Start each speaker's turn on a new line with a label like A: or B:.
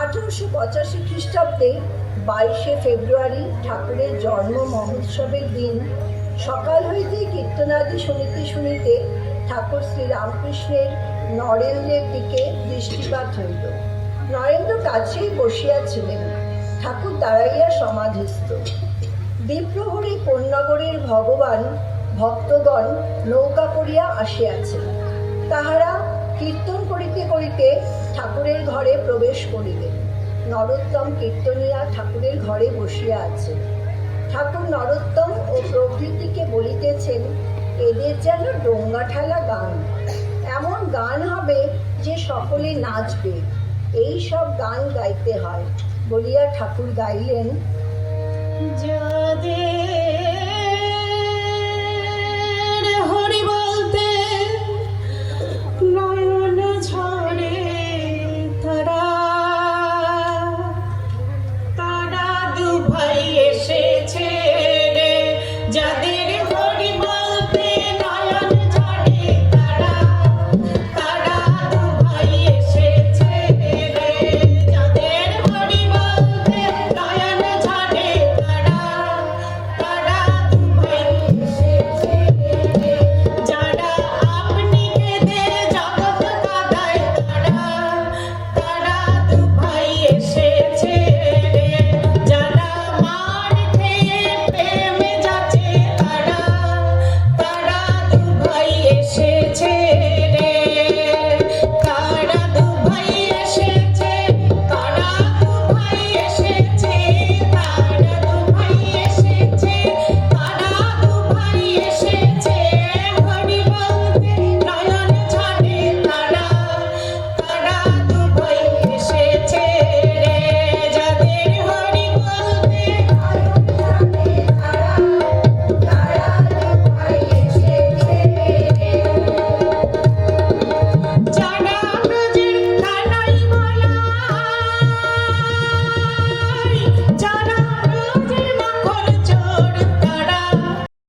A: আঠারোশো পঁচাশি খ্রিস্টাব্দে বাইশে ফেব্রুয়ারি ঠাকুরের জন্ম মহোৎসবের দিন সকাল হইতে কীর্তনাদি শুনিতে শুনিতে ঠাকুর শ্রী রামকৃষ্ণের নরেন্দ্রের দিকে দৃষ্টিপাত হইল। নরেন্দ্র কাছেই বসিয়াছিলেন। ঠাকুর দাঁড়াইয়া সমাধিস্থ। দ্বীপ্রহরে কোন্নগরের ভগবান, ভক্তগণ নৌকা করিয়া আসিয়াছেন। তাহারা কীর্তন করিতে করিতে ঠাকুরের ঘরে প্রবেশ করিলেন। নরোত্তম কীর্তনিয়া ঠাকুরের ঘরে বসিয়া আছেন। ঠাকুর নরোত্তম ও প্রভৃতিকে বলিতেছেন, এদের যেন ডোঙ্গা ঠেলা গান। এমন গান হবে যে সকলে নাচবে। এই সব গান গাইতে হয়। বলিয়া ঠাকুর গাইলেন।
B: যাদের